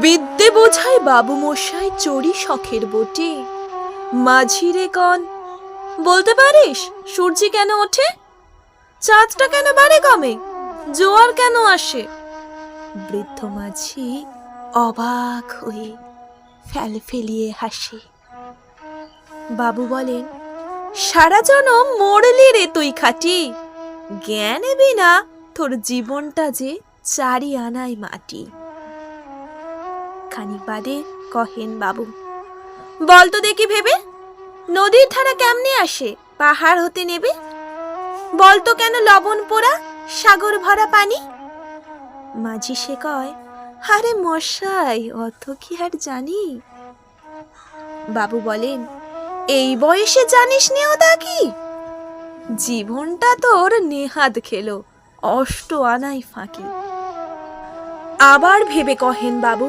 বিদ্যে বোঝায় বাবু মশাই চড়ি শখের বটে। মাঝিরে কন, বলতে পারিস, সূর্যি কেন ওঠে? চাঁদটা কেন বাড়ে কমে জোয়ার কেন আসে? বৃদ্ধ মাঝি অবাক হয়ে ফেল ফেলিয়ে হাসে। বাবু বলেন, সারা জনম মরলি রে তুই খাটি। জ্ঞান বিনা তোর জীবনটা যে চারি আনায় মাটি। খানিক বাদে কহেন বাবু, বল তো দেখি ভেবে, নদীর ধারা কেমনে আসে? পাহাড় হতে নেবে? বল তো কেন লবণ পোড়া, সাগর ভরা পানি? মাঝি সে কয়, আরে মশাই, অত কি আর জানি? বাবু বলেন, এই বয়সে জানিস নে ও কি? জীবনটা তোর নেহাত খেলো, অষ্ট আনাই ফাঁকি। আবার ভেবে কহেন বাবু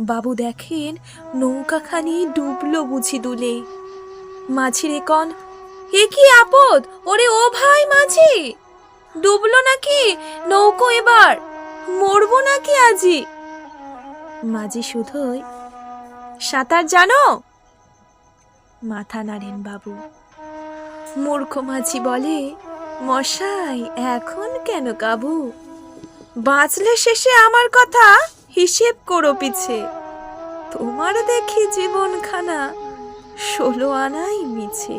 বাবু দেখেন, নৌকাখানি ডুবলো বুঝি দুলে। মাঝিরে কন, এ কি আপদ? ওরে ও ভাই মাঝি! ডুবলো নাকি? নৌকো এবার! মরবো নাকি আজি? মাঝি শুধুই সাঁতার জানো? মাথা নাড়েন বাবু। মূর্খ মাঝি বলে, মশাই, এখন কেন কাবু? বাঁচলে শেষে আমার কথা? হিসেব করো পিছে। তোমার দেখি জীবনখানা ষোলো আনাই মিছে।